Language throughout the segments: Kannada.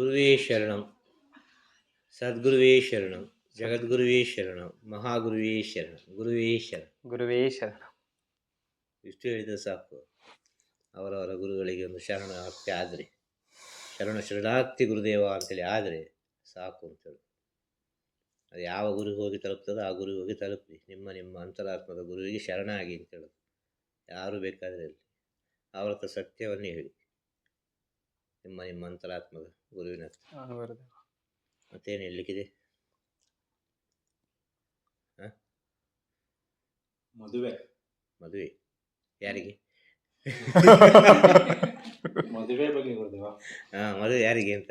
ಗುರುವೇ ಶರಣಂ. ಸದ್ಗುರುವೇ ಶರಣಂ. ಜಗದ್ಗುರುವೇ ಶರಣಂ. ಮಹಾಗುರುವೇ ಶರಣಂ. ಗುರುವೇ ಶರಣ. ಗುರುವೇ ಶರಣ. ಇಷ್ಟು ಹೇಳಿದರೆ ಸಾಕು. ಅವರವರ ಗುರುಗಳಿಗೆ ಒಂದು ಶರಣಾರ್ಥಿ ಆದರೆ ಶರಣ ಶರಣಾರ್ಥಿ ಗುರುದೇವ ಅಂತೇಳಿ ಆದರೆ ಸಾಕು ಅಂತೇಳಿ ಅದು ಯಾವ ಗುರು ಹೋಗಿ ತಲುಪ್ತದೋ ಆ ಗುರು ಹೋಗಿ ತಲುಪಿ. ನಿಮ್ಮ ನಿಮ್ಮ ಅಂತರಾತ್ಮದ ಗುರುವಿಗೆ ಶರಣಾಗಿ ಅಂತ ಹೇಳೋದು ಯಾರು ಬೇಕಾದರೆ ಅಲ್ಲಿ. ಅವರ ಸತ್ಯವನ್ನೇ ಹೇಳಿ. ನಿಮ್ಮ ನಿಮ್ಮ ಅಂತರಾತ್ಮದ ಗುರುವಿನ ಹತ್ರ ಮತ್ತೇನು ಹೇಳಲಿಕ್ಕಿದೆ? ಮದುವೆ. ಮದುವೆ. ಯಾರಿಗೆ? ಮದುವೆ ಬಗ್ಗೆ ಗುರುದೇವ ಹಾಂ ಮದುವೆ ಯಾರಿಗೆ ಅಂತ.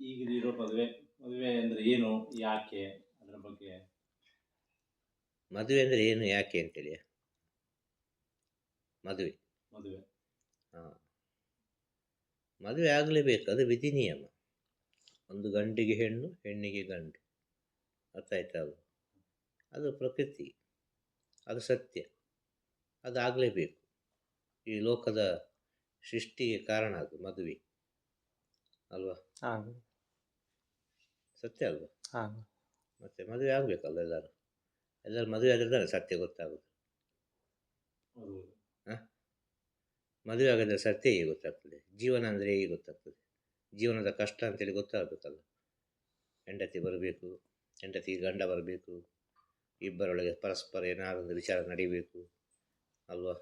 ಈಗಿರೋ ಮದುವೆ. ಮದುವೆ ಅಂದ್ರೆ ಏನು ಯಾಕೆ ಅದರ ಬಗ್ಗೆ. ಮದುವೆ ಅಂದರೆ ಏನು ಯಾಕೆ ಅಂತೇಳಿ ಮದುವೆ. ಮದುವೆ. ಹಾಂ. ಮದುವೆ ಆಗಲೇಬೇಕು ಅದು ವಿಧಿ ನಿಯಮ ಒಂದು ಗಂಡಿಗೆ ಹೆಣ್ಣು ಹೆಣ್ಣಿಗೆ ಗಂಡು. ಅರ್ಥ ಆಯ್ತಾ ಅದು? ಅದು ಪ್ರಕೃತಿ. ಅದು ಸತ್ಯ. ಅದು ಆಗಲೇಬೇಕು. ಈ ಲೋಕದ ಸೃಷ್ಟಿಗೆ ಕಾರಣ ಅದು ಮದುವೆ. ಅಲ್ವಾ? ಸತ್ಯ ಅಲ್ವಾ? ಮತ್ತೆ ಮತ್ತು ಮದುವೆ ಆಗಬೇಕಲ್ಲ ಎಲ್ಲರೂ? ಎಲ್ಲರೂ ಮದುವೆ ಆದರೆ ತಾನೆ ಸತ್ಯ ಗೊತ್ತಾಗೋದು. ಹೌದು. ಮದುವೆ ಆಗದ ಸತ್ಯ ಹೇಗೆ ಗೊತ್ತಾಗ್ತದೆ? ಜೀವನ ಅಂದರೆ ಹೇಗೆ ಗೊತ್ತಾಗ್ತದೆ? ಜೀವನದ ಕಷ್ಟ ಅಂತೇಳಿ ಗೊತ್ತಾಗಬೇಕಲ್ಲ. ಹೆಂಡತಿ ಬರಬೇಕು ಹೆಂಡತಿ ಗಂಡ ಬರಬೇಕು, ಇಬ್ಬರೊಳಗೆ ಪರಸ್ಪರ ಏನಾದೊಂದು ವಿಚಾರ ನಡೀಬೇಕು, ಅಲ್ವಾ?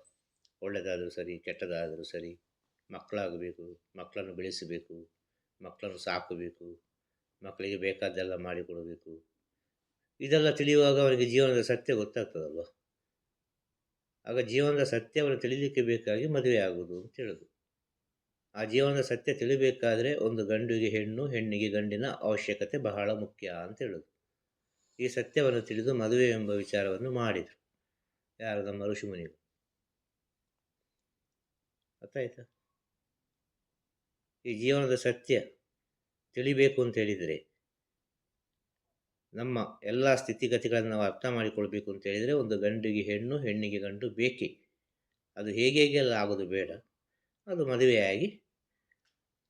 ಒಳ್ಳೆಯದಾದರೂ ಸರಿ, ಕೆಟ್ಟದಾದರೂ ಸರಿ, ಮಕ್ಕಳಾಗಬೇಕು, ಮಕ್ಕಳನ್ನು ಬೆಳೆಸಬೇಕು, ಮಕ್ಕಳನ್ನು ಸಾಕಬೇಕು, ಮಕ್ಕಳಿಗೆ ಬೇಕಾದ್ದೆಲ್ಲ ಮಾಡಿಕೊಡಬೇಕು. ಇದೆಲ್ಲ ತಿಳಿಯುವಾಗ ಅವರಿಗೆ ಜೀವನದ ಸತ್ಯ ಗೊತ್ತಾಗ್ತದಲ್ವ? ಆಗ ಜೀವನದ ಸತ್ಯವನ್ನು ತಿಳಿಲಿಕ್ಕೆ ಬೇಕಾಗಿ ಮದುವೆ ಆಗುವುದು ಅಂತ ಹೇಳೋದು. ಆ ಜೀವನದ ಸತ್ಯ ತಿಳಿಬೇಕಾದ್ರೆ ಒಂದು ಗಂಡಿಗೆ ಹೆಣ್ಣು, ಹೆಣ್ಣಿಗೆ ಗಂಡಿನ ಅವಶ್ಯಕತೆ ಬಹಳ ಮುಖ್ಯ ಅಂತ ಹೇಳೋದು. ಈ ಸತ್ಯವನ್ನು ತಿಳಿದು ಮದುವೆ ಎಂಬ ವಿಚಾರವನ್ನು ಮಾಡಿದರು. ಯಾರು ನಮ್ಮ ಋಷಿಮುನಿಗಳು ಅರ್ಥ ಈ ಜೀವನದ ಸತ್ಯ ತಿಳಿಬೇಕು ಅಂತ ಹೇಳಿದರೆ ನಮ್ಮ ಎಲ್ಲ ಸ್ಥಿತಿಗತಿಗಳನ್ನು ನಾವು ಅರ್ಥ ಮಾಡಿಕೊಳ್ಬೇಕು ಅಂತ ಹೇಳಿದರೆ ಒಂದು ಗಂಡಿಗೆ ಹೆಣ್ಣು ಹೆಣ್ಣಿಗೆ ಗಂಡು ಬೇಕೇ? ಅದು ಹೇಗೆ ಹೇಗೆಲ್ಲ ಆಗೋದು ಬೇಡ. ಅದು ಮದುವೆಯಾಗಿ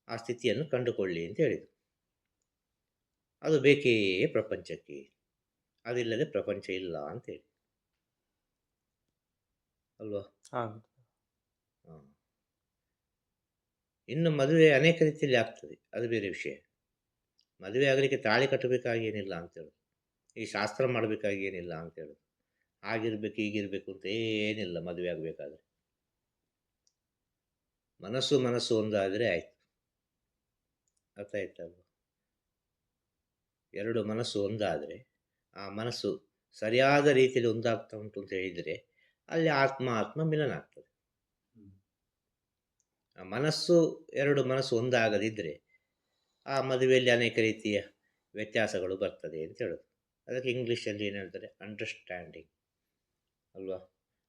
ಆ ಸ್ಥಿತಿಯನ್ನು ಕಂಡುಕೊಳ್ಳಿ ಅಂತ ಹೇಳಿದರು. ಅದು ಬೇಕೇ ಪ್ರಪಂಚಕ್ಕೆ? ಅದಿಲ್ಲದೆ ಪ್ರಪಂಚ ಇಲ್ಲ ಅಂತೇಳಿ ಅಲ್ವಾ? ಹಾಂ. ಇನ್ನು ಮದುವೆ ಅನೇಕ ರೀತಿಯಲ್ಲಿ ಆಗ್ತದೆ. ಅದು ಬೇರೆ ವಿಷಯ. ಮದುವೆ ಆಗಲಿಕ್ಕೆ ತಾಳಿ ಕಟ್ಟಬೇಕಾಗಿ ಏನಿಲ್ಲ ಅಂತೇಳಿ ಈ ಶಾಸ್ತ್ರ ಮಾಡಬೇಕಾಗಿ ಏನಿಲ್ಲ ಅಂತೇಳಿ ಆಗಿರ್ಬೇಕು ಈಗಿರಬೇಕು ಅಂತ ಏನಿಲ್ಲ ಮದುವೆ ಆಗಬೇಕಾದ್ರೆ. ಮನಸ್ಸು ಮನಸ್ಸು ಒಂದಾದರೆ ಆಯಿತು. ಅರ್ಥ ಆಯ್ತಲ್ವ ಎರಡು ಮನಸ್ಸು ಒಂದಾದರೆ ಆ ಮನಸ್ಸು ಸರಿಯಾದ ರೀತಿಯಲ್ಲಿ ಒಂದಾಗ್ತಾ ಉಂಟು ಅಂತ ಹೇಳಿದರೆ ಅಲ್ಲಿ ಆತ್ಮ ಆತ್ಮ ಮಿಲನ ಆಗ್ತದೆ. ಆ ಮನಸ್ಸು ಎರಡು ಮನಸ್ಸು ಒಂದಾಗದಿದ್ದರೆ ಆ ಮದುವೆಯಲ್ಲಿ ಅನೇಕ ರೀತಿಯ ವ್ಯತ್ಯಾಸಗಳು ಬರ್ತದೆ ಅಂತ ಹೇಳೋದು. ಅದಕ್ಕೆ ಇಂಗ್ಲೀಷಲ್ಲಿ ಏನು ಹೇಳ್ತಾರೆ? ಅಂಡರ್ಸ್ಟ್ಯಾಂಡಿಂಗ್ ಅಲ್ವಾ?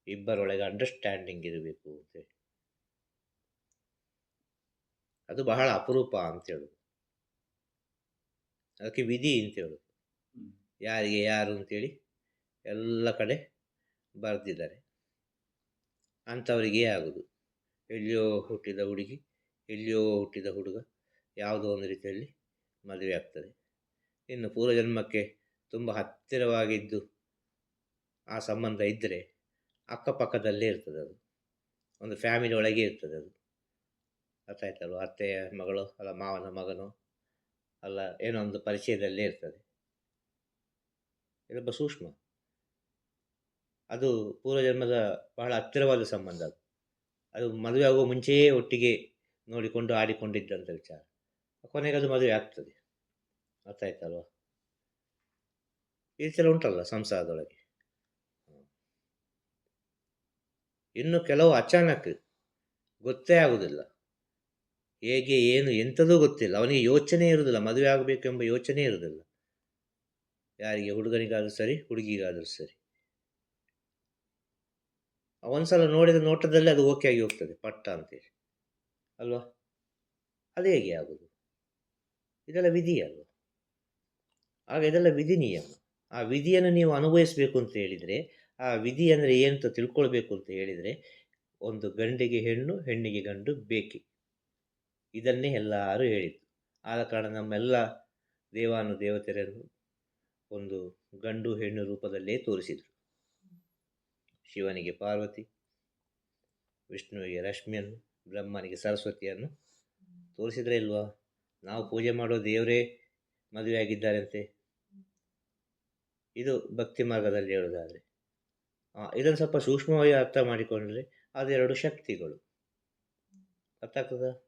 ಇಬ್ಬರೊಳಗೆ ಅಂಡರ್ಸ್ಟ್ಯಾಂಡಿಂಗ್ ಇರಬೇಕು ಅಂತೇಳಿ ಅದು ಬಹಳ ಅಪರೂಪ ಅಂತ ಹೇಳೋದು. ಅದಕ್ಕೆ ವಿಧಿ ಅಂತ ಹೇಳೋದು. ಯಾರಿಗೆ ಯಾರು ಅಂತೇಳಿ ಎಲ್ಲ ಕಡೆ ಬರೆದಿದ್ದಾರೆ. ಅಂಥವರಿಗೆ ಆಗೋದು. ಎಲ್ಲಿಯೋ ಹುಟ್ಟಿದ ಹುಡುಗಿ ಎಲ್ಲಿಯೋ ಹುಟ್ಟಿದ ಹುಡುಗ ಯಾವುದೋ ಒಂದು ರೀತಿಯಲ್ಲಿ ಮದುವೆ ಆಗ್ತದೆ. ಇನ್ನು ಪೂರ್ವಜನ್ಮಕ್ಕೆ ತುಂಬ ಹತ್ತಿರವಾಗಿದ್ದು ಆ ಸಂಬಂಧ ಇದ್ದರೆ ಅಕ್ಕಪಕ್ಕದಲ್ಲೇ ಇರ್ತದೆ ಅದು. ಒಂದು ಫ್ಯಾಮಿಲಿ ಒಳಗೆ ಇರ್ತದೆ ಅದು. ಅರ್ಥ ಆಯ್ತಲ್ವ ಅತ್ತೆಯ ಮಗಳು, ಅಲ್ಲ ಮಾವನ ಮಗನು, ಅಲ್ಲ ಏನೋ ಒಂದು ಪರಿಚಯದಲ್ಲೇ ಇರ್ತದೆ. ಇದೊಬ್ಬ ಸೂಕ್ಷ್ಮ. ಅದು ಪೂರ್ವಜನ್ಮದ ಬಹಳ ಹತ್ತಿರವಾದ ಸಂಬಂಧ ಅದು. ಅದು ಮದುವೆ ಆಗುವ ಮುಂಚೆಯೇ ಒಟ್ಟಿಗೆ ನೋಡಿಕೊಂಡು ಆಡಿಕೊಂಡಿದ್ದಂಥ ವಿಚಾರ. ಕೊನೆಗೆ ಅದು ಮದುವೆ ಆಗ್ತದೆ. ಅರ್ಥ ಆಯ್ತಲ್ವ ಈ ಥರ ಉಂಟಲ್ಲ ಸಂಸಾರದೊಳಗೆ? ಇನ್ನು ಕೆಲವು ಅಚಾನಕ್ ಗೊತ್ತೇ ಆಗುವುದಿಲ್ಲ ಹೇಗೆ, ಏನು ಎಂಥದೂ ಗೊತ್ತಿಲ್ಲ. ಅವನಿಗೆ ಯೋಚನೆ ಇರುವುದಿಲ್ಲ ಮದುವೆ ಆಗಬೇಕೆಂಬ ಯೋಚನೆ ಇರುವುದಿಲ್ಲ ಯಾರಿಗೆ, ಹುಡುಗನಿಗಾದರೂ ಸರಿ, ಹುಡುಗಿಗಾದರೂ ಸರಿ. ಒಂದ್ಸಲ ನೋಡಿದ ನೋಟದಲ್ಲಿ ಅದು ಓಕೆ ಆಗಿ ಹೋಗ್ತದೆ, ಪಟ್ಟ ಅಂತೇಳಿ. ಅಲ್ವಾ? ಅದು ಹೇಗೆ ಆಗೋದು? ಇದೆಲ್ಲ ವಿಧಿ ಅಲ್ವ ಆಗ ಇದೆಲ್ಲ ವಿಧಿ ನಿಯಮ. ಆ ವಿಧಿಯನ್ನು ನೀವು ಅನುಭವಿಸಬೇಕು ಅಂತ ಹೇಳಿದರೆ, ಆ ವಿಧಿ ಅಂದರೆ ಅಂತ ತಿಳ್ಕೊಳ್ಬೇಕು ಅಂತ ಹೇಳಿದರೆ, ಒಂದು ಗಂಡಿಗೆ ಹೆಣ್ಣು, ಹೆಣ್ಣಿಗೆ ಗಂಡು ಬೇಕೇ. ಇದನ್ನೇ ಎಲ್ಲರೂ ಹೇಳಿದ್ದು. ಆದ ಕಾರಣ ನಮ್ಮೆಲ್ಲ ದೇವಾನು ದೇವತೆಯರನ್ನು ಒಂದು ಗಂಡು ಹೆಣ್ಣು ರೂಪದಲ್ಲೇ ತೋರಿಸಿದರು. ಶಿವನಿಗೆ ಪಾರ್ವತಿ, ವಿಷ್ಣುವಿಗೆ ರಶ್ಮಿಯನ್ನು, ಬ್ರಹ್ಮನಿಗೆ ಸರಸ್ವತಿಯನ್ನು ತೋರಿಸಿದ್ರೆ ಇಲ್ವಾ? ನಾವು ಪೂಜೆ ಮಾಡೋ ದೇವರೇ ಮದುವೆಯಾಗಿದ್ದಾರಂತೆ. ಇದು ಭಕ್ತಿ ಮಾರ್ಗದಲ್ಲಿ ಹೇಳೋದಾದರೆ ಇದನ್ನು ಸ್ವಲ್ಪ ಸೂಕ್ಷ್ಮವಾಗಿ ಅರ್ಥ ಮಾಡಿಕೊಂಡ್ರೆ ಅದೆರಡು ಶಕ್ತಿಗಳು. ಅರ್ಥ ಆಗ್ತದ?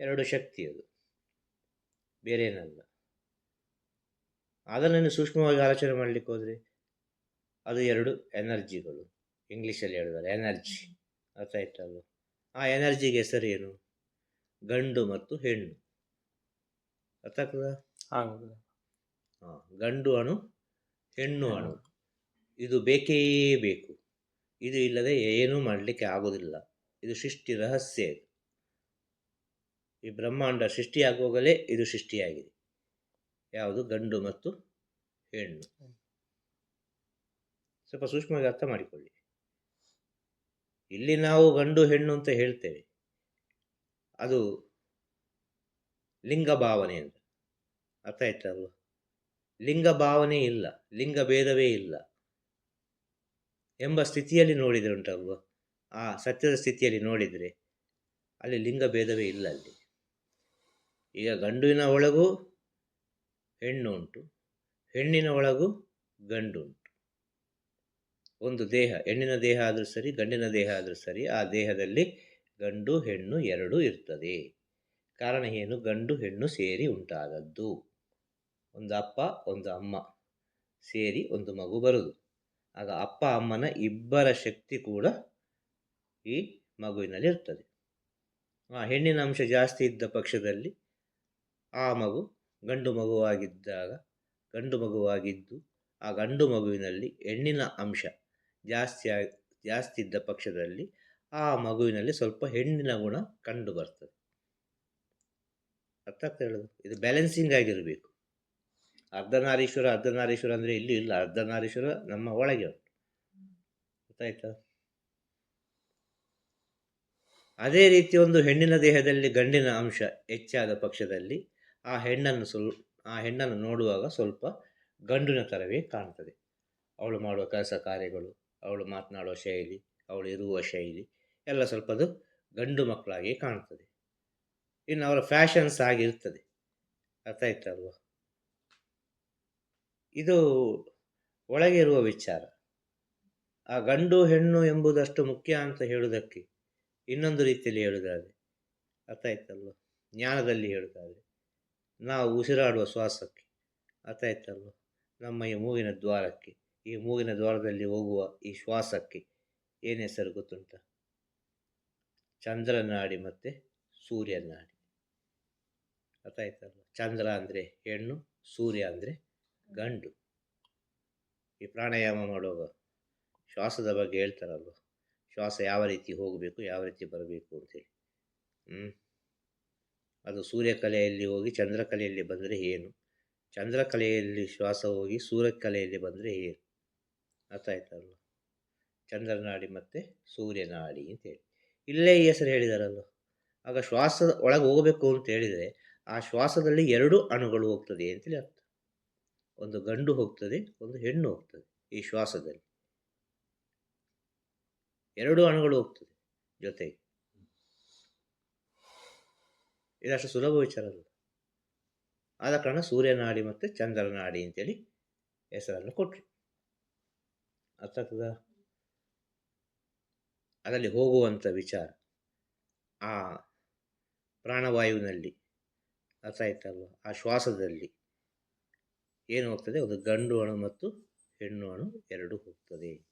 ಎರಡು ಶಕ್ತಿ ಅದು. ಬೇರೇನಲ್ಲ. ಅದನ್ನು ಸೂಕ್ಷ್ಮವಾಗಿ ಆಲೋಚನೆ ಮಾಡಲಿಕ್ಕೆ ಹೋದರೆ ಅದು ಎರಡು ಎನರ್ಜಿಗಳು. ಇಂಗ್ಲೀಷಲ್ಲಿ ಹೇಳಿದ್ದಾರೆ, ಎನರ್ಜಿ. ಅರ್ಥ ಆಯ್ತಲ್ವ? ಆ ಎನರ್ಜಿಗೆ ಹೆಸರು ಏನು ಗಂಡು ಮತ್ತು ಹೆಣ್ಣು. ಅರ್ಥ ಆಗ್ತದ? ಆಗುದಿಲ್ಲ ಗಂಡು ಅಣು ಹೆಣ್ಣು. ಅಣು. ಇದು ಬೇಕೇ ಬೇಕು. ಇದು ಇಲ್ಲದೆ ಏನೂ ಮಾಡಲಿಕ್ಕೆ ಆಗೋದಿಲ್ಲ. ಇದು ಸೃಷ್ಟಿ ರಹಸ್ಯ ಇದು. ಈ ಬ್ರಹ್ಮಾಂಡ ಸೃಷ್ಟಿಯಾಗುವಾಗಲೇ ಇದು ಸೃಷ್ಟಿಯಾಗಿದೆ. ಯಾವುದು? ಗಂಡು ಮತ್ತು ಹೆಣ್ಣು. ಸ್ವಲ್ಪ ಸೂಕ್ಷ್ಮವಾಗಿ ಅರ್ಥ ಮಾಡಿಕೊಳ್ಳಿ. ಇಲ್ಲಿ ನಾವು ಗಂಡು ಹೆಣ್ಣು ಅಂತ ಹೇಳ್ತೇವೆ. ಅದು ಲಿಂಗ ಭಾವನೆ ಅಂತ. ಅರ್ಥ ಆಯ್ತಲ್ವ ಲಿಂಗ ಭಾವನೆ ಇಲ್ಲ, ಲಿಂಗ ಭೇದವೇ ಇಲ್ಲ. ಎಂಬ ಸ್ಥಿತಿಯಲ್ಲಿ ನೋಡಿದರೆ ಉಂಟಲ್ವ ಆ ಸತ್ಯದ ಸ್ಥಿತಿಯಲ್ಲಿ ನೋಡಿದರೆ ಅಲ್ಲಿ ಲಿಂಗ ಭೇದವೇ ಇಲ್ಲ ಅಲ್ಲಿ. ಈಗ ಗಂಡುವಿನ ಒಳಗೂ ಹೆಣ್ಣು ಉಂಟು, ಹೆಣ್ಣಿನ ಒಳಗೂ ಗಂಡು ಉಂಟು. ಒಂದು ದೇಹ, ಹೆಣ್ಣಿನ ದೇಹ ಆದರೂ ಸರಿ, ಗಂಡಿನ ದೇಹ ಆದರೂ ಸರಿ, ಆ ದೇಹದಲ್ಲಿ ಗಂಡು, ಹೆಣ್ಣು ಎರಡೂ ಇರ್ತದೆ. ಕಾರಣ ಏನು? ಗಂಡು, ಹೆಣ್ಣು ಸೇರಿ ಉಂಟಾದದ್ದು. ಒಂದು ಅಪ್ಪ, ಒಂದು ಅಮ್ಮ ಸೇರಿ ಒಂದು ಮಗು ಬರುವುದು ಆಗ ಅಪ್ಪ, ಅಮ್ಮನ ಇಬ್ಬರ ಶಕ್ತಿ ಕೂಡ ಈ ಮಗುವಿನಲ್ಲಿ ಇರ್ತದೆ. ಆ ಹೆಣ್ಣಿನ ಅಂಶ ಜಾಸ್ತಿ ಇದ್ದ ಪಕ್ಷದಲ್ಲಿ ಆ ಮಗು ಗಂಡು ಮಗುವಾಗಿದ್ದಾಗ, ಗಂಡು ಮಗುವಾಗಿದ್ದು ಆ ಗಂಡು ಮಗುವಿನಲ್ಲಿ ಹೆಣ್ಣಿನ ಅಂಶ ಜಾಸ್ತಿ ಜಾಸ್ತಿ ಇದ್ದ ಪಕ್ಷದಲ್ಲಿ ಆ ಮಗುವಿನಲ್ಲಿ ಸ್ವಲ್ಪ ಹೆಣ್ಣಿನ ಗುಣ ಕಂಡು ಬರ್ತದೆ. ಅರ್ಥ ಆಗ್ತಾ ಇದು ಬ್ಯಾಲೆನ್ಸಿಂಗ್ ಆಗಿರಬೇಕು. ಅರ್ಧನಾರೀಶ್ವರ ಅರ್ಧನಾರೀಶ್ವರ ಅಂದರೆ ಇಲ್ಲಿ ಇಲ್ಲ. ಅರ್ಧನಾರೀಶ್ವರ ನಮ್ಮ ಒಳಗೆ ಉಂಟು ಗೊತ್ತಾಯ್ತಾ? ಅದೇ ರೀತಿ ಒಂದು ಹೆಣ್ಣಿನ ದೇಹದಲ್ಲಿ ಗಂಡಿನ ಅಂಶ ಹೆಚ್ಚಾದ ಪಕ್ಷದಲ್ಲಿ ಆ ಹೆಣ್ಣನ್ನು ಸ್ವಲ್ ಆ ಹೆಣ್ಣನ್ನು ನೋಡುವಾಗ ಸ್ವಲ್ಪ ಗಂಡಿನ ಥರವೇ ಕಾಣ್ತದೆ. ಅವಳು ಮಾಡುವ ಕೆಲಸ ಕಾರ್ಯಗಳು, ಅವಳು ಮಾತನಾಡುವ ಶೈಲಿ, ಅವಳು ಇರುವ ಶೈಲಿ ಎಲ್ಲ ಸ್ವಲ್ಪ ಅದು ಗಂಡು ಮಕ್ಕಳಾಗಿ ಕಾಣ್ತದೆ. ಇನ್ನು ಅವರ ಫ್ಯಾಷನ್ಸ್ ಆಗಿರ್ತದೆ. ಅರ್ಥ ಆಯ್ತಲ್ವ ಇದು ಒಳಗೆ ಇರುವ ವಿಚಾರ. ಆ ಗಂಡು ಹೆಣ್ಣು ಎಂಬುದಷ್ಟು ಮುಖ್ಯ ಅಂತ ಹೇಳುವುದಕ್ಕೆ ಇನ್ನೊಂದು ರೀತಿಯಲ್ಲಿ ಹೇಳುವುದಾದರೆ, ಅರ್ಥ ಜ್ಞಾನದಲ್ಲಿ ಹೇಳುವುದಾದರೆ, ನಾವು ಉಸಿರಾಡುವ ಶ್ವಾಸಕ್ಕೆ, ಅರ್ಥ ನಮ್ಮ ಈ ಮೂಗಿನ ದ್ವಾರಕ್ಕೆ, ಈ ಮೂಗಿನ ದ್ವಾರದಲ್ಲಿ ಹೋಗುವ ಈ ಶ್ವಾಸಕ್ಕೆ ಏನು ಹೆಸರು ಗೊತ್ತುಂಟ? ಚಂದ್ರನಾಡಿ ಮತ್ತು ಸೂರ್ಯನಾಡಿ. ಅರ್ಥ ಚಂದ್ರ ಅಂದರೆ ಹೆಣ್ಣು, ಸೂರ್ಯ ಅಂದರೆ ಗಂಡು. ಈ ಪ್ರಾಣಾಯಾಮ ಮಾಡುವಾಗ ಶ್ವಾಸದ ಬಗ್ಗೆ ಹೇಳ್ತಾರಲ್ವ? ಶ್ವಾಸ ಯಾವ ರೀತಿ ಹೋಗಬೇಕು, ಯಾವ ರೀತಿ ಬರಬೇಕು ಅಂತೇಳಿ. ಹ್ಞೂ ಅದು ಸೂರ್ಯಕಲೆಯಲ್ಲಿ ಹೋಗಿ ಚಂದ್ರಕಲೆಯಲ್ಲಿ ಬಂದರೆ ಏನು? ಚಂದ್ರಕಲೆಯಲ್ಲಿ ಶ್ವಾಸ ಹೋಗಿ ಸೂರ್ಯಕಲೆಯಲ್ಲಿ ಬಂದರೆ ಏನು? ಅರ್ಥ ಆಯ್ತಲ್ವ? ಚಂದ್ರನಾಡಿ ಮತ್ತು ಸೂರ್ಯನಾಡಿ ಅಂತೇಳಿ. ಇಲ್ಲೇ ಈ ಹೆಸರು ಹೇಳಿದಾರಲ್ವ? ಆಗ ಶ್ವಾಸದ ಒಳಗೆ ಹೋಗಬೇಕು ಅಂತ ಹೇಳಿದರೆ ಆ ಶ್ವಾಸದಲ್ಲಿ ಎರಡು ಅಣುಗಳು ಹೋಗ್ತದೆ ಅಂತೇಳಿ ಅರ್ಥ. ಒಂದು ಗಂಡು ಹೋಗ್ತದೆ, ಒಂದು ಹೆಣ್ಣು ಹೋಗ್ತದೆ ಈ ಶ್ವಾಸದಲ್ಲಿ. ಎರಡು ಅಣುಗಳು ಹೋಗ್ತದೆ ಜೊತೆಗೆ. ಇದಷ್ಟು ಸುಲಭ ವಿಚಾರ ಅಲ್ಲ. ಆದ ಕಾರಣ ಸೂರ್ಯನಾಡಿ ಮತ್ತು ಚಂದ್ರನಾಡಿ ಅಂತೇಳಿ ಹೆಸರನ್ನು ಕೊಟ್ಟರು ಅರ್ಥ ಆಗ್ತದ? ಅದರಲ್ಲಿ ಹೋಗುವಂಥ ವಿಚಾರ. ಆ ಪ್ರಾಣವಾಯುವಿನಲ್ಲಿ ಅರ್ಥ ಆಯ್ತಲ್ವ? ಆ ಶ್ವಾಸದಲ್ಲಿ. ಏನು ಹೋಗ್ತದೆ? ಒಂದು ಗಂಡು ಅಣು ಮತ್ತು ಹೆಣ್ಣು ಅಣು ಎರಡು ಹೋಗ್ತದೆ.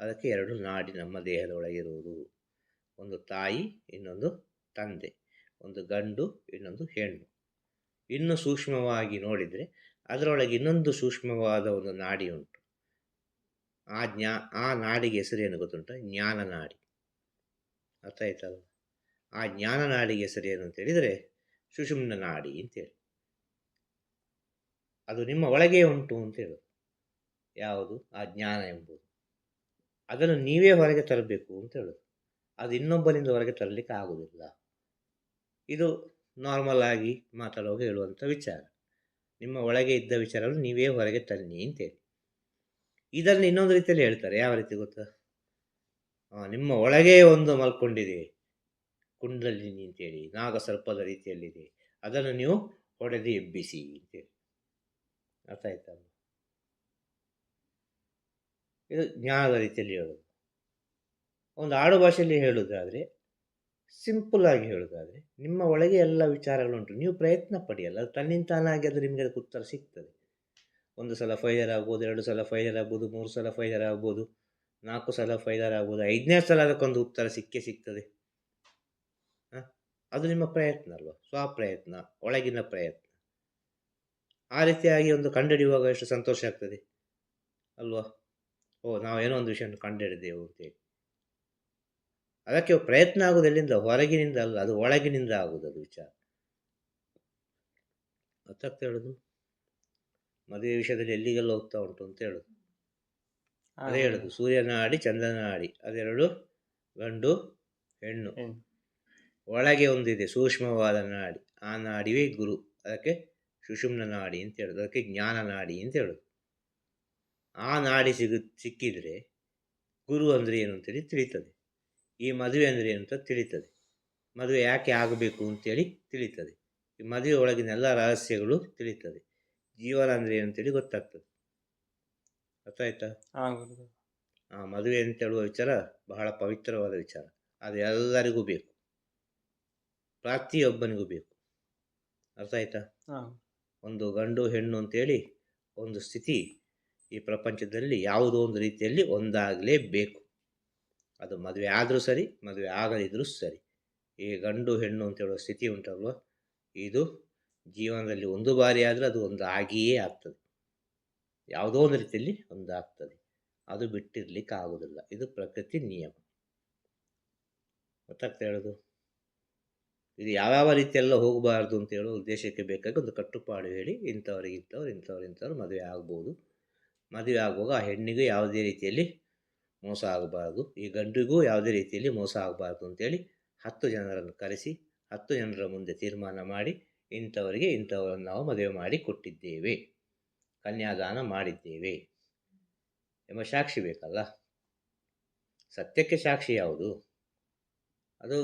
ಅದಕ್ಕೆ ಎರಡು ನಾಡಿ ನಮ್ಮ ದೇಹದ ಒಳಗಿರುವುದು ಒಂದು ತಾಯಿ, ಇನ್ನೊಂದು ತಂದೆ. ಒಂದು ಗಂಡು, ಇನ್ನೊಂದು ಹೆಣ್ಣು. ಇನ್ನು ಸೂಕ್ಷ್ಮವಾಗಿ ನೋಡಿದರೆ ಅದರೊಳಗೆ ಇನ್ನೊಂದು ಸೂಕ್ಷ್ಮವಾದ ಒಂದು ನಾಡಿ ಉಂಟು. ಆ ಜ್ಞಾ, ಆ ನಾಡಿಗೆ ಹೆಸರೇನು ಗೊತ್ತುಂಟ? ಜ್ಞಾನ ನಾಡಿ. ಅರ್ಥ ಆಯ್ತಲ್ಲ ಆ ಜ್ಞಾನ ನಾಡಿಗೆ ಹೆಸರೇನು ಅಂತ ಹೇಳಿದರೆ ಸುಷುಮ್ನ ನಾಡಿ ಅಂತೇಳಿ. ಅದು ನಿಮ್ಮ ಒಳಗೆ ಉಂಟು ಅಂತ ಹೇಳೋದು. ಯಾವುದು? ಆ ಜ್ಞಾನ ಎಂಬುದು. ಅದನ್ನು ನೀವೇ ಹೊರಗೆ ತರಬೇಕು ಅಂತ ಹೇಳೋದು. ಅದು ಇನ್ನೊಬ್ಬರಿಂದ ಹೊರಗೆ ತರಲಿಕ್ಕೆ ಆಗುವುದಿಲ್ಲ. ಇದು ನಾರ್ಮಲ್ ಆಗಿ ಮಾತಾಡುವಾಗ ಹೇಳುವಂಥ ವಿಚಾರ. ನಿಮ್ಮ ಒಳಗೆ ಇದ್ದ ವಿಚಾರವನ್ನು ನೀವೇ ಹೊರಗೆ ತನ್ನಿ ಅಂತೇಳಿ ಇದನ್ನು ಇನ್ನೊಂದು ರೀತಿಯಲ್ಲಿ ಹೇಳ್ತಾರೆ. ಯಾವ ರೀತಿ ಗೊತ್ತಾ? ನಿಮ್ಮ ಒಳಗೆ ಒಂದು ಮಲ್ಕೊಂಡಿದೆ. ಕುಂಡಲಿನಿ ಅಂತೇಳಿ ನಾಗಸರ್ಪದ ರೀತಿಯಲ್ಲಿದೆ. ಅದನ್ನು ನೀವು ಹೊಡೆದು ಎಬ್ಬಿಸಿ ಅಂತೇಳಿ ಅರ್ಥ ಆಯ್ತಾ? ಇದು ಜ್ಞಾನದ ರೀತಿಯಲ್ಲಿ ಹೇಳೋದು. ಒಂದು ಆಡು ಭಾಷೆಯಲ್ಲಿ ಹೇಳೋದಾದರೆ ಸಿಂಪಲ್ ಆಗಿ ಹೇಳೋದಾದರೆ ನಿಮ್ಮ ಒಳಗೆ ಎಲ್ಲ ವಿಚಾರಗಳುಂಟು. ನೀವು ಪ್ರಯತ್ನ ಪಡೆಯಲ್ಲ ಅದು ತನ್ನಿಂದ ತಾನಾಗಿ ಅದು ನಿಮಗೆ ಅದಕ್ಕೆ ಉತ್ತರ ಸಿಗ್ತದೆ. ಒಂದು ಸಲ ಫೈಲರ್ ಆಗ್ಬೋದು, ಎರಡು ಸಲ ಫೈಲರ್ ಆಗ್ಬೋದು, ಮೂರು ಸಲ ಫೈಲರ್ ಆಗ್ಬೋದು, ನಾಲ್ಕು ಸಲ ಫೈಲರ್ ಆಗ್ಬೋದು, ಐದನೇ ಸಲ ಅದಕ್ಕೊಂದು ಉತ್ತರ ಸಿಕ್ಕೇ ಸಿಗ್ತದೆ? ಅದು ನಿಮ್ಮ ಪ್ರಯತ್ನ ಅಲ್ವಾ? ಸ್ವಪ್ರಯತ್ನ, ಒಳಗಿನ ಪ್ರಯತ್ನ. ಆ ರೀತಿಯಾಗಿ ಒಂದು ಕಂಡುಹಿಡಿಯುವಾಗ ಎಷ್ಟು ಸಂತೋಷ ಆಗ್ತದೆ. ಅಲ್ವಾ? ಓ ನಾವು ಏನೋ ಒಂದು ವಿಷಯವನ್ನು ಕಂಡುಹಿಡಿದೆವು ಅಂತೇಳಿ ಅದಕ್ಕೆ ಪ್ರಯತ್ನ ಆಗುವುದು ಎಲ್ಲಿಂದ ಹೊರಗಿನಿಂದ ಅಲ್ಲ ಅದು ಒಳಗಿನಿಂದ ಆಗುವುದು ಅದು ವಿಚಾರ. ಗೊತ್ತಾಗ್ತಾ ಹೇಳೋದು? ಮದುವೆ ವಿಷಯದಲ್ಲಿ ಎಲ್ಲಿಗೆಲ್ಲ ಹೋಗ್ತಾ ಉಂಟು ಅಂತ ಹೇಳೋದು. ಅದೇ ಹೇಳೋದು. ಸೂರ್ಯನ ಆಡಿ ಚಂದ್ರನ ಆಡಿ ಅದೆರಡು ಗಂಡು ಹೆಣ್ಣು. ಒಳಗೆ ಒಂದಿದೆ ಸೂಕ್ಷ್ಮವಾದ ನಾಡಿ. ಆ ನಾಡಿವೇ ಗುರು. ಅದಕ್ಕೆ ಸುಷುಮ್ನ ನಾಡಿ ಅಂತ ಹೇಳೋದು. ಅದಕ್ಕೆ ಜ್ಞಾನ ನಾಡಿ ಅಂತ ಹೇಳೋದು. ಆ ನಾಡಿ ಸಿಗು ಸಿಕ್ಕಿದರೆ ಗುರು ಅಂದರೆ ಏನು ಅಂತೇಳಿ ತಿಳಿತದೆ. ಈ ಮದುವೆ ಅಂದರೆ ಏನು ಅಂತ ತಿಳಿತದೆ. ಮದುವೆ ಯಾಕೆ ಆಗಬೇಕು ಅಂತೇಳಿ ತಿಳಿತದೆ. ಈ ಮದುವೆ ಒಳಗಿನ ಎಲ್ಲ ರಹಸ್ಯಗಳು ತಿಳಿತದೆ. ಜೀವನ ಅಂದರೆ ಏನು ಅಂತೇಳಿ ಗೊತ್ತಾಗ್ತದೆ. ಅರ್ಥ ಆಯ್ತಾ ಹಾ ಮದುವೆ ಅಂತ ಹೇಳುವ ವಿಚಾರ ಬಹಳ ಪವಿತ್ರವಾದ ವಿಚಾರ. ಅದು ಎಲ್ಲರಿಗೂ ಬೇಕು. ಪ್ರತಿಯೊಬ್ಬನಿಗೂ ಬೇಕು. ಅರ್ಥ ಆಯ್ತಾ? ಹಾ. ಒಂದು ಗಂಡು ಹೆಣ್ಣು ಅಂತೇಳಿ ಒಂದು ಸ್ಥಿತಿ ಈ ಪ್ರಪಂಚದಲ್ಲಿ ಯಾವುದೋ ಒಂದು ರೀತಿಯಲ್ಲಿ ಒಂದಾಗಲೇಬೇಕು. ಅದು ಮದುವೆ ಆದರೂ ಸರಿ, ಮದುವೆ ಆಗದಿದ್ದರೂ ಸರಿ. ಈ ಗಂಡು ಹೆಣ್ಣು ಅಂತ ಹೇಳುವ ಸ್ಥಿತಿ ಉಂಟಲ್ವ? ಇದು ಜೀವನದಲ್ಲಿ ಒಂದು ಬಾರಿ ಆದರೆ ಅದು ಒಂದು ಆಗಿಯೇ ಆಗ್ತದೆ. ಯಾವುದೋ ಒಂದು ರೀತಿಯಲ್ಲಿ ಒಂದಾಗ್ತದೆ. ಅದು ಬಿಟ್ಟಿರ್ಲಿಕ್ಕೆ ಆಗೋದಿಲ್ಲ ಇದು ಪ್ರಕೃತಿ ನಿಯಮ. ಗೊತ್ತಾಗ್ತಾ ಹೇಳೋದು? ಇದು ಯಾವ್ಯಾವ ರೀತಿಯೆಲ್ಲ ಹೋಗಬಾರ್ದು ಅಂತ ಹೇಳೋ ಉದ್ದೇಶಕ್ಕೆ ಬೇಕಾಗಿ ಒಂದು ಕಟ್ಟುಪಾಡು ಹೇಳಿ ಇಂಥವ್ರಿಗೆ ಇಂಥವ್ರು ಇಂಥವ್ರು ಇಂಥವ್ರು ಮದುವೆ ಆಗ್ಬೋದು. ಮದುವೆ ಆಗುವಾಗ ಆ ಹೆಣ್ಣಿಗೂ ಯಾವುದೇ ರೀತಿಯಲ್ಲಿ ಮೋಸ ಆಗಬಾರ್ದು. ಈ ಗಂಡಿಗೂ ಯಾವುದೇ ರೀತಿಯಲ್ಲಿ ಮೋಸ ಆಗಬಾರ್ದು ಅಂತೇಳಿ ಹತ್ತು ಜನರನ್ನು ಕರೆಸಿ, ಹತ್ತು ಜನರ ಮುಂದೆ ತೀರ್ಮಾನ ಮಾಡಿ ಇಂಥವರಿಗೆ ಇಂಥವರನ್ನು ನಾವು ಮದುವೆ ಮಾಡಿ ಕೊಟ್ಟಿದ್ದೇವೆ. ಕನ್ಯಾದಾನ ಮಾಡಿದ್ದೇವೆ. ಎಂಬ ಸಾಕ್ಷಿ ಬೇಕಲ್ಲ? ಸತ್ಯಕ್ಕೆ ಸಾಕ್ಷಿ ಯಾವುದು? ಅದು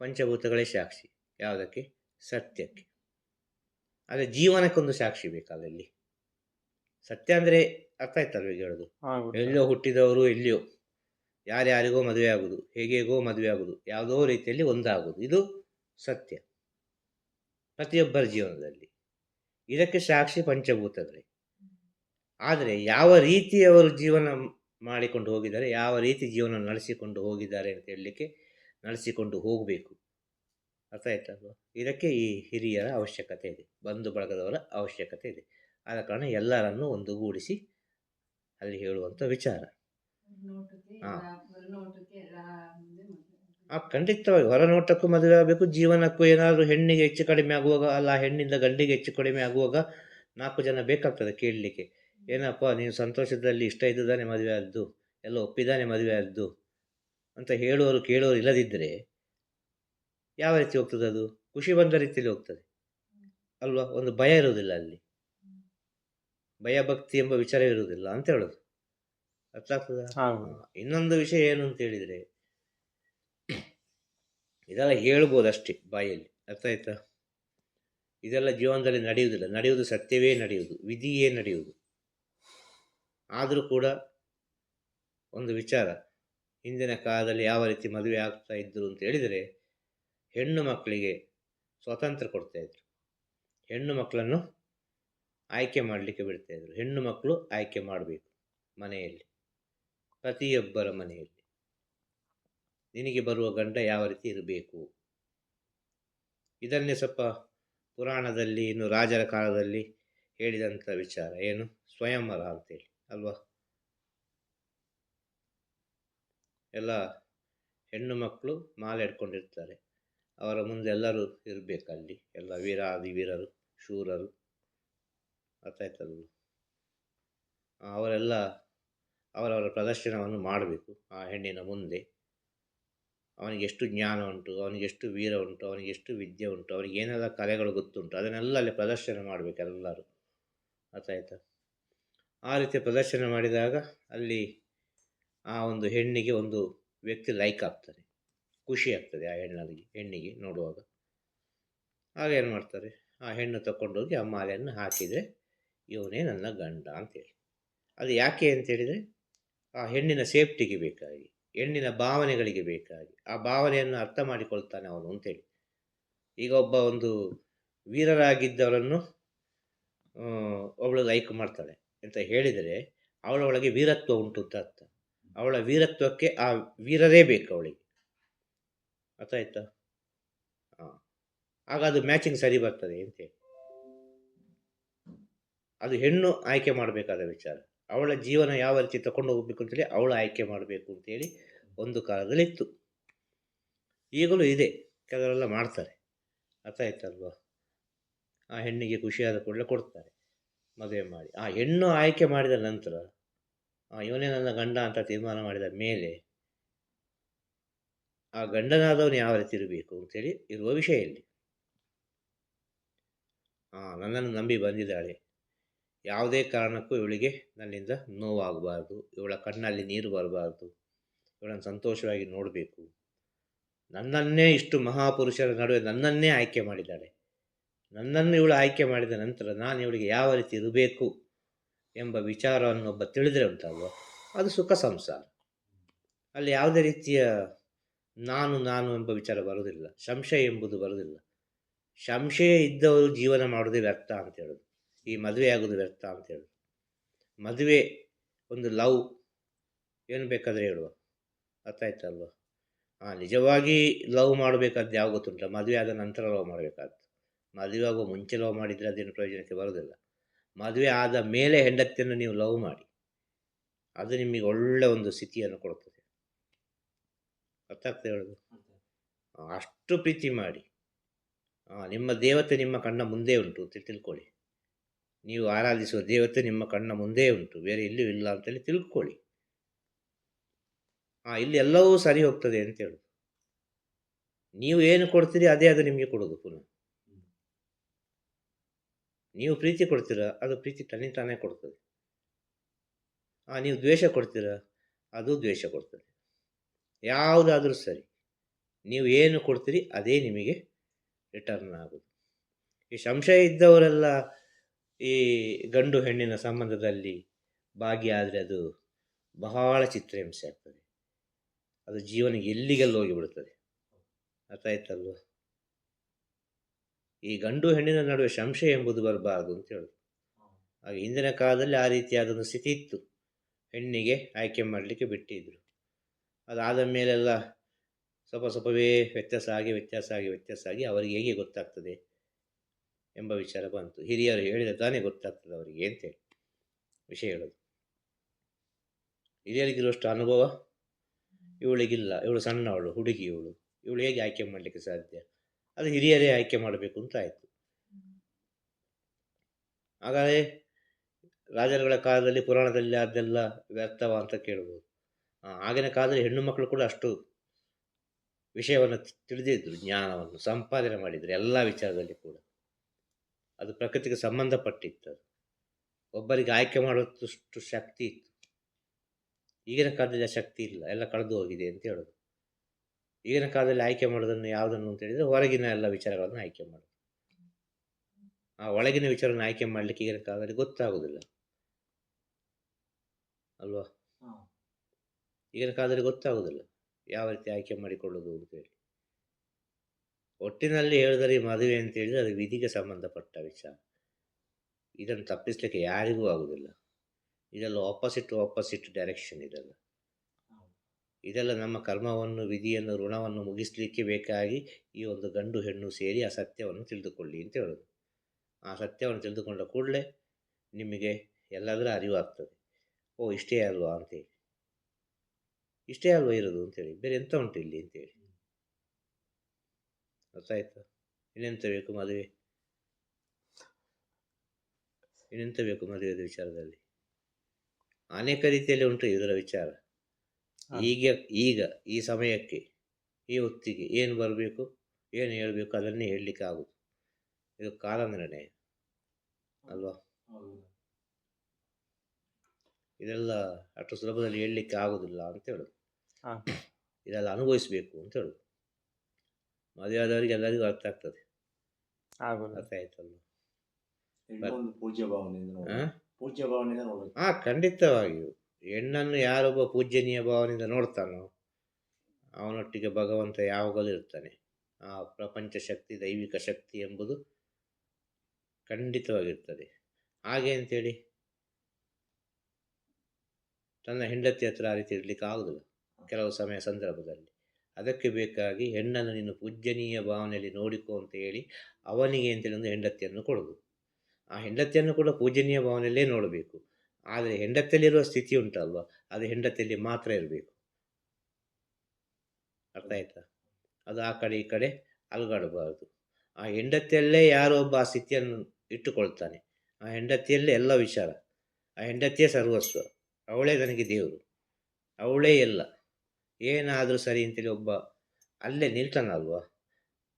ಪಂಚಭೂತಗಳೇ ಸಾಕ್ಷಿ. ಯಾವುದಕ್ಕೆ? ಸತ್ಯಕ್ಕೆ. ಆದರೆ ಜೀವನಕ್ಕೊಂದು ಸಾಕ್ಷಿ ಬೇಕಲ್ಲ ಇಲ್ಲಿ ಸತ್ಯ ಅಂದರೆ ಅರ್ಥ ಆಯ್ತಲ್ವ ಈಗ ಹೇಳೋದು? ಎಲ್ಲೋ ಹುಟ್ಟಿದವರು ಎಲ್ಲಿಯೋ ಯಾರ್ಯಾರಿಗೋ ಮದುವೆ ಆಗೋದು ಹೇಗೆಗೋ ಮದುವೆ ಆಗೋದು ಯಾವುದೋ ರೀತಿಯಲ್ಲಿ ಒಂದಾಗೋದು. ಇದು ಸತ್ಯ. ಪ್ರತಿಯೊಬ್ಬರ ಜೀವನದಲ್ಲಿ. ಇದಕ್ಕೆ ಸಾಕ್ಷಿ ಪಂಚಭೂತಗಳೇ. ಆದರೆ ಯಾವ ರೀತಿ ಅವರು ಜೀವನ ಮಾಡಿಕೊಂಡು ಹೋಗಿದ್ದಾರೆ ಯಾವ ರೀತಿ ಜೀವನ ನಡೆಸಿಕೊಂಡು ಹೋಗಿದ್ದಾರೆ ಅಂತ ಹೇಳಲಿಕ್ಕೆ ನಡೆಸಿಕೊಂಡು ಹೋಗಬೇಕು. ಅರ್ಥ ಆಯ್ತಲ್ವ ಇದಕ್ಕೆ ಈ ಹಿರಿಯರ ಅವಶ್ಯಕತೆ ಇದೆ. ಬಂಧು ಬಳಗದವರ ಅವಶ್ಯಕತೆ ಇದೆ. ಆದ ಕಾರಣ ಎಲ್ಲರನ್ನು ಒಂದುಗೂಡಿಸಿ ಅಲ್ಲಿ ಹೇಳುವಂಥ ವಿಚಾರ. ಹಾ. ಆ ಖಂಡಿತವಾಗಿ ಹೊರನೋಟಕ್ಕೂ ಮದುವೆ ಆಗಬೇಕು. ಜೀವನಕ್ಕೂ ಏನಾದರೂ ಹೆಣ್ಣಿಗೆ ಹೆಚ್ಚು ಕಡಿಮೆ ಆಗುವಾಗ ಅಲ್ಲ ಹೆಣ್ಣಿಂದ ಗಂಡಿಗೆ ಹೆಚ್ಚು ಕಡಿಮೆ ಆಗುವಾಗ ನಾಲ್ಕು ಜನ ಬೇಕಾಗ್ತದೆ ಕೇಳಲಿಕ್ಕೆ. ಏನಪ್ಪ ನೀನು ಸಂತೋಷದಲ್ಲಿ ಇಷ್ಟ ಇದ್ದಾನೆ ಮದುವೆ ಆದ್ದು ಎಲ್ಲ ಒಪ್ಪಿದ್ದಾನೆ ಮದುವೆ ಆದ್ದು. ಅಂತ ಹೇಳೋರು ಕೇಳೋರು ಇಲ್ಲದಿದ್ದರೆ ಯಾವ ರೀತಿ ಹೋಗ್ತದೆ ಅದು? ಖುಷಿ ಬಂದ ರೀತಿಯಲ್ಲಿ ಹೋಗ್ತದೆ. ಅಲ್ವಾ? ಒಂದು ಭಯ ಇರುವುದಿಲ್ಲ ಅಲ್ಲಿ. ಭಯ ಭಕ್ತಿ ಎಂಬ ವಿಚಾರ ಇರುವುದಿಲ್ಲ ಅಂತ ಹೇಳೋದು. ಅರ್ಥ ಆಗ್ತದ ಇನ್ನೊಂದು ವಿಷಯ ಏನು ಅಂತ ಹೇಳಿದರೆ ಇದೆಲ್ಲ ಹೇಳ್ಬೋದು ಅಷ್ಟೇ ಬಾಯಲ್ಲಿ. ಅರ್ಥ ಆಯ್ತಾ? ಇದೆಲ್ಲ ಜೀವನದಲ್ಲಿ ನಡೆಯುವುದಿಲ್ಲ. ನಡೆಯುವುದು ಸತ್ಯವೇ ನಡೆಯುವುದು. ವಿಧಿಯೇ ನಡೆಯುವುದು. ಆದರೂ ಕೂಡ ಒಂದು ವಿಚಾರ. ಹಿಂದಿನ ಕಾಲದಲ್ಲಿ ಯಾವ ರೀತಿ ಮದುವೆ ಆಗ್ತಾ ಇದ್ದರು ಅಂತ ಹೇಳಿದರೆ, ಹೆಣ್ಣು ಮಕ್ಕಳಿಗೆ ಸ್ವಾತಂತ್ರ್ಯ ಕೊಡ್ತಾ ಇದ್ರು. ಹೆಣ್ಣು ಮಕ್ಕಳನ್ನು ಆಯ್ಕೆ ಮಾಡಲಿಕ್ಕೆ ಬಿಡ್ತಾ ಇದ್ರು. ಹೆಣ್ಣು ಮಕ್ಕಳು ಆಯ್ಕೆ ಮಾಡಬೇಕು ಮನೆಯಲ್ಲಿ, ಪ್ರತಿಯೊಬ್ಬರ ಮನೆಯಲ್ಲಿ. ನಿನಗೆ ಬರುವ ಗಂಡ ಯಾವ ರೀತಿ ಇರಬೇಕು? ಇದನ್ನೇ ಸ್ವಲ್ಪ ಪುರಾಣದಲ್ಲಿ, ಇನ್ನು ರಾಜರ ಕಾಲದಲ್ಲಿ ಹೇಳಿದಂಥ ವಿಚಾರ. ಏನು? ಸ್ವಯಂವರ ಅಂತೇಳಿ, ಅಲ್ವಾ? ಎಲ್ಲ ಹೆಣ್ಣು ಮಕ್ಕಳು ಮಾಲೆ ಹಿಡ್ಕೊಂಡಿರ್ತಾರೆ ಅವರ ಮುಂದೆ ಎಲ್ಲರೂ ಇರಬೇಕಲ್ಲಿ ಎಲ್ಲ ವೀರಾದಿ ವೀರರು ಶೂರರು ಅರ್ಥ ಆಯ್ತಲ್ವ ಅವರೆಲ್ಲ ಅವರವರ ಪ್ರದರ್ಶನವನ್ನು ಮಾಡಬೇಕು ಆ ಹೆಣ್ಣಿನ ಮುಂದೆ. ಅವನಿಗೆ ಎಷ್ಟು ಜ್ಞಾನ ಉಂಟು, ಅವನಿಗೆ ಎಷ್ಟು ವೀರ ಉಂಟು, ಅವನಿಗೆ ಎಷ್ಟು ವಿದ್ಯೆ ಉಂಟು, ಅವನಿಗೆ ಏನೆಲ್ಲ ಕಲೆಗಳು ಗೊತ್ತುಂಟು, ಅದನ್ನೆಲ್ಲ ಅಲ್ಲಿ ಪ್ರದರ್ಶನ ಮಾಡಬೇಕು ಎಲ್ಲರೂ. ಗೊತ್ತಾಯ್ತಾ ಆ ರೀತಿ ಪ್ರದರ್ಶನ ಮಾಡಿದಾಗ ಅಲ್ಲಿ ಆ ಒಂದು ಹೆಣ್ಣಿಗೆ ಒಂದು ವ್ಯಕ್ತಿ ಲೈಕ್ ಆಗ್ತಾರೆ. ಖುಷಿ ಆಗ್ತದೆ ಆ ಹೆಣ್ಣಲ್ಲಿ ಹೆಣ್ಣಿಗೆ ನೋಡುವಾಗ. ಆಗ ಏನು ಮಾಡ್ತಾರೆ? ಆ ಹೆಣ್ಣು ತಗೊಂಡೋಗಿ ಆ ಮಾಲೆಯನ್ನು ಹಾಕಿದರೆ, ಇವನೇ ನನ್ನ ಗಂಡ ಅಂತೇಳಿ ಅದು ಯಾಕೆ ಅಂತೇಳಿದರೆ ಆ ಹೆಣ್ಣಿನ ಸೇಫ್ಟಿಗೆ ಬೇಕಾಗಿ, ಹೆಣ್ಣಿನ ಭಾವನೆಗಳಿಗೆ ಬೇಕಾಗಿ, ಆ ಭಾವನೆಯನ್ನು ಅರ್ಥ ಮಾಡಿಕೊಳ್ತಾನೆ ಅವನು ಅಂತೇಳಿ ಈಗ ಒಬ್ಬ ಒಂದು ವೀರರಾಗಿದ್ದವರನ್ನು ಅವಳು ಲೈಕ್ ಮಾಡ್ತಾಳೆ. ಅಂತ ಹೇಳಿದರೆ, ಅವಳ ಒಳಗೆ ವೀರತ್ವ ಉಂಟು ಅಂತ ಅರ್ಥ. ಅವಳ ವೀರತ್ವಕ್ಕೆ ಆ ವೀರರೇ ಬೇಕು ಅವಳಿಗೆ. ಅರ್ಥ ಆಯ್ತಾ ಆಗ ಅದು ಮ್ಯಾಚಿಂಗ್ ಸರಿ ಬರ್ತದೆ ಅಂತೇಳಿ ಅದು ಹೆಣ್ಣು ಆಯ್ಕೆ ಮಾಡಬೇಕಾದ ವಿಚಾರ. ಅವಳ ಜೀವನ ಯಾವ ರೀತಿ ತಗೊಂಡು ಹೋಗ್ಬೇಕು ಅಂತೇಳಿ ಅವಳ ಆಯ್ಕೆ ಮಾಡಬೇಕು ಅಂತೇಳಿ ಒಂದು ಕಾಲದಲ್ಲಿ ಇತ್ತು ಈಗಲೂ ಇದೆ, ಕೆಲವರೆಲ್ಲ ಮಾಡ್ತಾರೆ. ಅರ್ಥ ಆಯ್ತಲ್ವಾ ಆ ಹೆಣ್ಣಿಗೆ ಖುಷಿಯಾದ ಕೂಡಲೇ ಕೊಡ್ತಾರೆ. ಮದುವೆ ಮಾಡಿ. ಆ ಹೆಣ್ಣು ಆಯ್ಕೆ ಮಾಡಿದ ನಂತರ ಇವನೇ ನನ್ನ ಗಂಡ ಅಂತ ತೀರ್ಮಾನ ಮಾಡಿದ ಮೇಲೆ ಆ ಗಂಡನಾದವನು ಯಾವ ರೀತಿ ಇರಬೇಕು ಅಂತೇಳಿ ಇರುವ ವಿಷಯ ಇಲ್ಲಿ. ಆ ನನ್ನನ್ನು ನಂಬಿ ಬಂದಿದ್ದಾಳೆ. ಯಾವುದೇ ಕಾರಣಕ್ಕೂ ಇವಳಿಗೆ ನನ್ನಿಂದ ನೋವಾಗಬಾರ್ದು. ಇವಳ ಕಣ್ಣಲ್ಲಿ ನೀರು ಬರಬಾರ್ದು. ಇವಳನ್ನು ಸಂತೋಷವಾಗಿ ನೋಡಬೇಕು. ನನ್ನನ್ನೇ ಇಷ್ಟು ಮಹಾಪುರುಷರ ನಡುವೆ ನನ್ನನ್ನೇ ಆಯ್ಕೆ ಮಾಡಿದ್ದಾಳೆ. ನನ್ನನ್ನು ಇವಳು ಆಯ್ಕೆ ಮಾಡಿದ ನಂತರ ನಾನು ಇವಳಿಗೆ ಯಾವ ರೀತಿ ಇರಬೇಕು? ಎಂಬ ವಿಚಾರವನ್ನು ಒಬ್ಬ ತಿಳಿದ್ರೆ ಉಂಟಲ್ವ ಅದು ಸುಖ ಸಂಸಾರ. ಅಲ್ಲಿ ಯಾವುದೇ ರೀತಿಯ ನಾನು ನಾನು ಎಂಬ ವಿಚಾರ ಬರುವುದಿಲ್ಲ. ಸಂಶಯ ಎಂಬುದು ಬರುವುದಿಲ್ಲ. ಸಂಶಯ ಇದ್ದವರು ಜೀವನ ಮಾಡೋದೇ ವ್ಯರ್ಥ ಅಂತ ಹೇಳೋದು. ಈ ಮದುವೆ ಆಗೋದು ವ್ಯರ್ಥ ಅಂತ ಹೇಳೋದು. ಮದುವೆ ಒಂದು ಲವ್ ಏನು ಬೇಕಾದರೆ ಹೇಳುವ. ಅರ್ಥ ಆಯ್ತಲ್ವ ಹಾಂ ನಿಜವಾಗಿ ಲವ್ ಮಾಡಬೇಕಾದ್ದು ಯಾವ ಗೊತ್ತುಂಟ? ಮದುವೆ ಆದ ನಂತರ ಲವ್ ಮಾಡಬೇಕಾದ್ದು. ಮದುವೆ ಆಗುವ ಮುಂಚೆ ಲವ್ ಮಾಡಿದರೆ ಅದೇನು ಪ್ರಯೋಜನಕ್ಕೆ ಬರೋದಿಲ್ಲ ಮದುವೆ ಆದ ಮೇಲೆ ಹೆಂಡತಿಯನ್ನು ನೀವು ಲವ್ ಮಾಡಿ. ಅದು ನಿಮಗೆ ಒಳ್ಳೆ ಒಂದು ಸ್ಥಿತಿಯನ್ನು ಕೊಡುತ್ತದೆ. ಆಗ್ತದೆ ಹೇಳೋದು? ಅಷ್ಟು ಪ್ರೀತಿ ಮಾಡಿ. ನಿಮ್ಮ ದೇವತೆ ನಿಮ್ಮ ಕಣ್ಣ ಮುಂದೆ ಉಂಟು ಅಂತ ತಿಳ್ಕೊಳ್ಳಿ. ನೀವು ಆರಾಧಿಸುವ ದೇವತೆ ನಿಮ್ಮ ಕಣ್ಣ ಮುಂದೆ ಉಂಟು. ಬೇರೆ ಇಲ್ಲೂ ಇಲ್ಲ ಅಂತೇಳಿ ತಿಳ್ಕೊಳ್ಳಿ. ಹಾಂ ಇಲ್ಲಿ ಎಲ್ಲವೂ ಸರಿ ಹೋಗ್ತದೆ ಅಂತ ಹೇಳುದು. ನೀವು ಏನು ಕೊಡ್ತೀರಿ ಅದೇ ಅದು ನಿಮಗೆ ಕೊಡೋದು ಪುನಃ. ನೀವು ಪ್ರೀತಿ ಕೊಡ್ತೀರ, ಅದು ಪ್ರೀತಿ ತನ್ನಿ ತಾನೇ ಕೊಡ್ತದೆ. ನೀವು ದ್ವೇಷ ಕೊಡ್ತೀರ, ಅದು ದ್ವೇಷ ಕೊಡ್ತದೆ. ಯಾವುದಾದ್ರೂ ಸರಿ, ನೀವು ಏನು ಕೊಡ್ತೀರಿ, ಅದೇ ನಿಮಗೆ ರಿಟರ್ನ್ ಆಗೋದು. ಈ ಸಂಶಯ ಇದ್ದವರೆಲ್ಲ ಈ ಗಂಡು ಹೆಣ್ಣಿನ ಸಂಬಂಧದಲ್ಲಿ ಭಾಗಿಯಾದರೆ ಅದು ಬಹಳ ಚಿತ್ರಹಿಂಸೆ ಆಗ್ತದೆ. ಅದು ಜೀವನ ಎಲ್ಲಿಗೆಲ್ಲ ಹೋಗಿಬಿಡುತ್ತದೆ ಅರ್ಥ ಆಯ್ತಲ್ವ? ಈ ಗಂಡು ಹೆಣ್ಣಿನ ನಡುವೆ ಸಂಶಯ ಎಂಬುದು ಬರಬಾರದು ಅಂತ ಹೇಳೋದು. ಹಾಗೆ ಹಿಂದಿನ ಕಾಲದಲ್ಲಿ ಆ ರೀತಿಯಾದ ಒಂದು ಸ್ಥಿತಿ ಇತ್ತು. ಹೆಣ್ಣಿಗೆ ಆಯ್ಕೆ ಮಾಡಲಿಕ್ಕೆ ಬಿಟ್ಟಿದ್ರು. ಅದಾದ ಮೇಲೆಲ್ಲ ಸ್ವಲ್ಪ ಸ್ವಲ್ಪವೇ ವ್ಯತ್ಯಾಸ ಆಗಿ ವ್ಯತ್ಯಾಸ ಆಗಿ ವ್ಯತ್ಯಾಸ ಆಗಿ ಅವರಿಗೆ ಹೇಗೆ ಗೊತ್ತಾಗ್ತದೆ ಎಂಬ ವಿಚಾರ ಬಂತು. ಹಿರಿಯರು ಹೇಳಿದ ತಾನೇ ಗೊತ್ತಾಗ್ತದೆ ಅವರಿಗೆ ಅಂತೇಳಿ ವಿಷಯ ಹೇಳೋದು. ಹಿರಿಯರಿಗಿರುವಷ್ಟು ಅನುಭವ ಇವಳಿಗಿಲ್ಲ. ಇವಳು ಸಣ್ಣವಳು ಹುಡುಗಿ ಇವಳು ಇವಳು ಹೇಗೆ ಆಯ್ಕೆ ಮಾಡಲಿಕ್ಕೆ ಸಾಧ್ಯ? ಅದು ಹಿರಿಯರೇ ಆಯ್ಕೆ ಮಾಡಬೇಕು ಅಂತ ಆಯಿತು. ಹಾಗಾದರೆ ರಾಜರುಗಳ ಕಾಲದಲ್ಲಿ ಪುರಾಣದಲ್ಲಿ ಅದೆಲ್ಲ ವ್ಯರ್ಥವ ಅಂತ ಕೇಳ್ಬೋದು. ಆಗಿನ ಕಾಲದಲ್ಲಿ ಹೆಣ್ಣು ಮಕ್ಕಳು ಕೂಡ ಅಷ್ಟು ವಿಷಯವನ್ನು ತಿಳಿದಿದ್ದರು ಜ್ಞಾನವನ್ನು ಸಂಪಾದನೆ ಮಾಡಿದರು, ಎಲ್ಲ ವಿಚಾರದಲ್ಲಿ ಕೂಡ. ಅದು ಪ್ರಕೃತಿಗೆ ಸಂಬಂಧಪಟ್ಟಿತ್ತು. ಒಬ್ಬರಿಗೆ ಆಯ್ಕೆ ಮಾಡುವಷ್ಟು ಶಕ್ತಿ ಇತ್ತು. ಈಗಿನ ಕಾಲದಲ್ಲಿ ಆ ಶಕ್ತಿ ಇಲ್ಲ, ಎಲ್ಲ ಕಳೆದು ಹೋಗಿದೆ ಅಂತ ಹೇಳೋದು. ಈಗಿನ ಕಾಲದಲ್ಲಿ ಆಯ್ಕೆ ಮಾಡೋದನ್ನು ಯಾವುದನ್ನು ಅಂತ ಹೇಳಿದರೆ ಹೊರಗಿನ ಎಲ್ಲ ವಿಚಾರಗಳನ್ನು ಆಯ್ಕೆ ಮಾಡೋದು. ಆ ಒಳಗಿನ ವಿಚಾರವನ್ನು ಆಯ್ಕೆ ಮಾಡಲಿಕ್ಕೆ ಈಗಿನ ಕಾಲದಲ್ಲಿ ಗೊತ್ತಾಗೋದಿಲ್ಲ. ಅಲ್ವಾ? ಈಗಿನ ಕಾಲದಲ್ಲಿ ಗೊತ್ತಾಗೋದಿಲ್ಲ ಯಾವ ರೀತಿ ಆಯ್ಕೆ ಮಾಡಿಕೊಳ್ಳೋದು ಅಂತೇಳಿ ಒಟ್ಟಿನಲ್ಲಿ ಹೇಳಿದರೆ ಈ ಮದುವೆ ಅಂತ ಹೇಳಿದರೆ ಅದು ವಿಧಿಗೆ ಸಂಬಂಧಪಟ್ಟ ವಿಚಾರ. ಇದನ್ನು ತಪ್ಪಿಸಲಿಕ್ಕೆ ಯಾರಿಗೂ ಆಗೋದಿಲ್ಲ. ಇದೆಲ್ಲ ಆಪೋಸಿಟ್ ಆಪೋಸಿಟ್ ಡೈರೆಕ್ಷನ್ ಇದೆಲ್ಲ. ಇದೆಲ್ಲ ನಮ್ಮ ಕರ್ಮವನ್ನು, ವಿಧಿಯನ್ನು, ಋಣವನ್ನು ಮುಗಿಸಲಿಕ್ಕೆ ಬೇಕಾಗಿ ಈ ಒಂದು ಗಂಡು, ಹೆಣ್ಣು ಸೇರಿ ಆ ಸತ್ಯವನ್ನು ತಿಳಿದುಕೊಳ್ಳಿ ಅಂತ ಹೇಳೋದು. ಆ ಸತ್ಯವನ್ನು ತಿಳಿದುಕೊಂಡ ಕೂಡಲೇ ನಿಮಗೆ ಎಲ್ಲದರ ಅರಿವಾಗ್ತದೆ. ಓ, ಇಷ್ಟೇ ಅಲ್ವಾ ಅಂತೇಳಿ ಇಷ್ಟೇ ಅಲ್ವಾ ಇರೋದು ಅಂತೇಳಿ ಬೇರೆ ಎಂತ ಉಂಟು ಇಲ್ಲಿ ಅಂತೇಳಿ ಗೊತ್ತಾಯ್ತು? ಇನ್ನೆಂತ ಬೇಕು ಮದುವೆ? ಇನ್ನೆಂತ ಬೇಕು ಮದುವೆದ ವಿಚಾರದಲ್ಲಿ? ಅನೇಕ ರೀತಿಯಲ್ಲಿ ಉಂಟು ಇದರ ವಿಚಾರ. ಈಗ ಈಗ ಈ ಸಮಯಕ್ಕೆ ಈ ಹೊತ್ತಿಗೆ ಏನು ಬರಬೇಕು ಏನು ಹೇಳಬೇಕು ಅದನ್ನೇ ಹೇಳಲಿಕ್ಕೆ ಆಗುದು. ಇದು ಕಾಲ ನಿರ್ಣಯ ಅಲ್ವಾ? ಇದೆಲ್ಲ ಅಷ್ಟು ಸುಲಭದಲ್ಲಿ ಹೇಳಲಿಕ್ಕೆ ಆಗೋದಿಲ್ಲ ಅಂತ ಹೇಳುದು. ಇದೆಲ್ಲ ಅನುಭವಿಸಬೇಕು ಅಂತ ಹೇಳುದು. ಮದುವೆ ಆದವರಿಗೆ ಎಲ್ಲರಿಗೂ ಅರ್ಥ ಆಗ್ತದೆ. ಅರ್ಥ ಆಯ್ತಲ್ಲ ಪೂಜ್ಯ ಭಾವನೆ? ಪೂಜ್ಯ ಭಾವನೆ ಹಾ ಖಂಡಿತವಾಗಿಯೂ. ಹೆಣ್ಣನ್ನು ಯಾರೊಬ್ಬ ಪೂಜ್ಯನೀಯ ಭಾವನೆಯಿಂದ ನೋಡ್ತಾನೋ, ಅವನೊಟ್ಟಿಗೆ ಭಗವಂತ ಯಾವಾಗಲೂ ಇರ್ತಾನೆ. ಆ ಪ್ರಪಂಚ ಶಕ್ತಿ, ದೈವಿಕ ಶಕ್ತಿ ಎಂಬುದು ಖಂಡಿತವಾಗಿರ್ತದೆ. ಹಾಗೆ ಅಂತೇಳಿ ತನ್ನ ಹೆಂಡತಿ ಹತ್ರ ಆ ರೀತಿ ಇರಲಿಕ್ಕೆ ಕೆಲವು ಸಮಯ ಸಂದರ್ಭದಲ್ಲಿ. ಅದಕ್ಕೆ ಬೇಕಾಗಿ ಹೆಣ್ಣನ್ನು ನೀನು ಪೂಜ್ಯನೀಯ ಭಾವನೆಯಲ್ಲಿ ನೋಡಿಕೋ ಅಂತ ಹೇಳಿ ಅವನಿಗೆ ಅಂತೇಳಿ ಒಂದು ಹೆಂಡತಿಯನ್ನು ಕೊಡುವುದು ಆ ಹೆಂಡತಿಯನ್ನು ಕೂಡ ಪೂಜನೀಯ ಭಾವನೆಯಲ್ಲೇ ನೋಡಬೇಕು. ಆದರೆ ಹೆಂಡತಿಯಲ್ಲಿರುವ ಸ್ಥಿತಿ ಉಂಟಲ್ವ? ಅದು ಹೆಂಡತಿಯಲ್ಲಿ ಮಾತ್ರ ಇರಬೇಕು. ಅರ್ಥ ಆಯ್ತಾ? ಅದು ಆ ಕಡೆ ಈ ಕಡೆ ಅಲುಗಾಡಬಾರದು. ಆ ಹೆಂಡತಿಯಲ್ಲೇ ಯಾರೋ ಒಬ್ಬ ಆ ಸ್ಥಿತಿಯನ್ನು ಇಟ್ಟುಕೊಳ್ತಾನೆ. ಆ ಹೆಂಡತಿಯಲ್ಲೇ ಎಲ್ಲ ವಿಚಾರ. ಆ ಹೆಂಡತಿಯೇ ಸರ್ವಸ್ವ. ಅವಳೇ ನನಗೆ ದೇವರು. ಅವಳೇ ಎಲ್ಲ. ಏನಾದರೂ ಸರಿ ಅಂತೇಳಿ ಒಬ್ಬ ಅಲ್ಲೇ ನಿಲ್ತಾನಲ್ವ?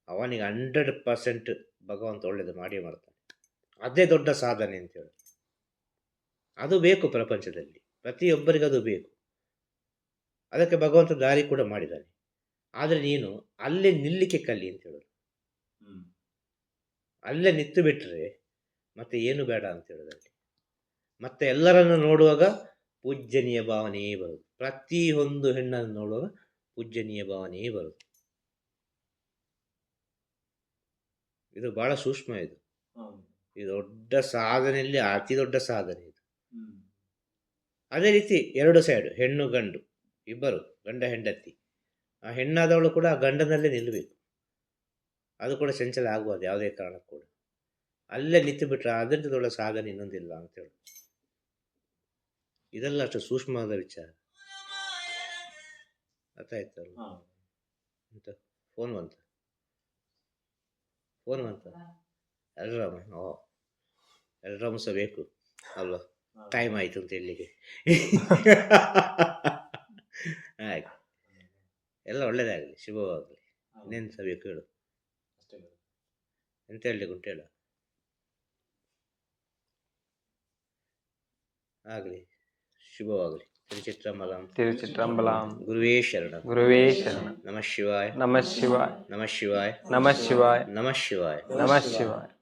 ಅವನಿಗೆ ಹಂಡ್ರೆಡ್ ಪರ್ಸೆಂಟ್ ಭಗವಂತ ಒಳ್ಳೇದು ಮಾಡಿ ಮಾಡ್ತಾನೆ. ಅದೇ ದೊಡ್ಡ ಸಾಧನೆ ಅಂತೇಳಿ ಅದು ಬೇಕು ಪ್ರಪಂಚದಲ್ಲಿ. ಪ್ರತಿಯೊಬ್ಬರಿಗೂ ಅದು ಬೇಕು. ಅದಕ್ಕೆ ಭಗವಂತ ದಾರಿ ಕೂಡ ಮಾಡಿದ್ದಾನೆ. ಆದರೆ ನೀನು ಅಲ್ಲೇ ನಿಲ್ಲಿಕ್ಕೆ ಕಲಿ ಅಂತ ಹೇಳೋದು. ಅಲ್ಲೇ ನಿಂತು ಬಿಟ್ಟರೆ ಮತ್ತೆ ಏನು ಬೇಡ ಅಂತ ಹೇಳೋದಲ್ಲಿ ಮತ್ತೆ ಎಲ್ಲರನ್ನು ನೋಡುವಾಗ ಪೂಜ್ಯನೀಯ ಭಾವನೆಯೇ ಬರುದು ಒಂದು ಹೆಣ್ಣನ್ನು ನೋಡುವಾಗ ಪೂಜ್ಯನೀಯ ಭಾವನೆಯೇ ಬರುದು ಇದು ಬಹಳ ಸೂಕ್ಷ್ಮ ಇದು. ಇದು ದೊಡ್ಡ ಸಾಧನೆಯಲ್ಲಿ ಅತಿ ದೊಡ್ಡ ಸಾಧನೆ ಅದೇ ರೀತಿ ಎರಡು ಸೈಡು ಹೆಣ್ಣು ಗಂಡು ಇಬ್ಬರು ಗಂಡ ಹೆಂಡತಿ. ಆ ಹೆಣ್ಣಾದವಳು ಕೂಡ ಆ ಗಂಡನಲ್ಲೇ ನಿಲ್ಲಬೇಕು. ಅದು ಕೂಡ ಚಂಚಲ ಆಗ್ಬೋದು ಯಾವುದೇ ಕಾರಣಕ್ಕೂ ಕೂಡ. ಅಲ್ಲೇ ನಿಂತು ಬಿಟ್ರೆ ಅದರಿಂದ ದೊಡ್ಡ ಸಾಧನೆ ಇನ್ನೊಂದಿಲ್ಲ ಅಂತೇಳಿ ಇದೆಲ್ಲ ಅಷ್ಟು ಸೂಕ್ಷ್ಮವಾದ ವಿಚಾರ. ಅರ್ಥ ಆಯ್ತಲ್ಲ ಹಾ. ಅಂತ ಫೋನ್ ಬಂತ? ಫೋನ್ ಬಂತ? ಎಲ್ರಾಮ ಓ. ಎಲ್ರಾಮ ಸಹ ಬೇಕು ಅಲ್ವಾ. ಟೈಮ್ ಆಯಿತು ಅಂತ ಹೇಳಲಿಕ್ಕೆ. ಹಾಗೆ ಎಲ್ಲ ಒಳ್ಳೆಯದಾಗಲಿ ಶುಭವಾಗಲಿ. ಹೌದು. ಇನ್ನೇನು ಸಹ ಬೇಕು ಹೇಳು. ಎಂತ ಹೇಳಲಿಕ್ಕೆ ಉಂಟು ಹೇಳು. ಆಗಲಿ ಶುಭವಾಗಲಿ. ತಿರುಚಿತ್ರಂಬಲಂ ತಿರುಚಿತ್ರಂಬಲಂ ಗುರುವೇ ಶರಣ. ಗುರುವೇ ಶರಣ. ನಮಃ ಶಿವಾಯ. ನಮಃ ಶಿವಾಯ. ನಮಃ ಶಿವಾಯ. ನಮಃ ಶಿವಾಯ. ನಮಃ ಶಿವಾಯ. ನಮಃ ಶಿವಾಯ.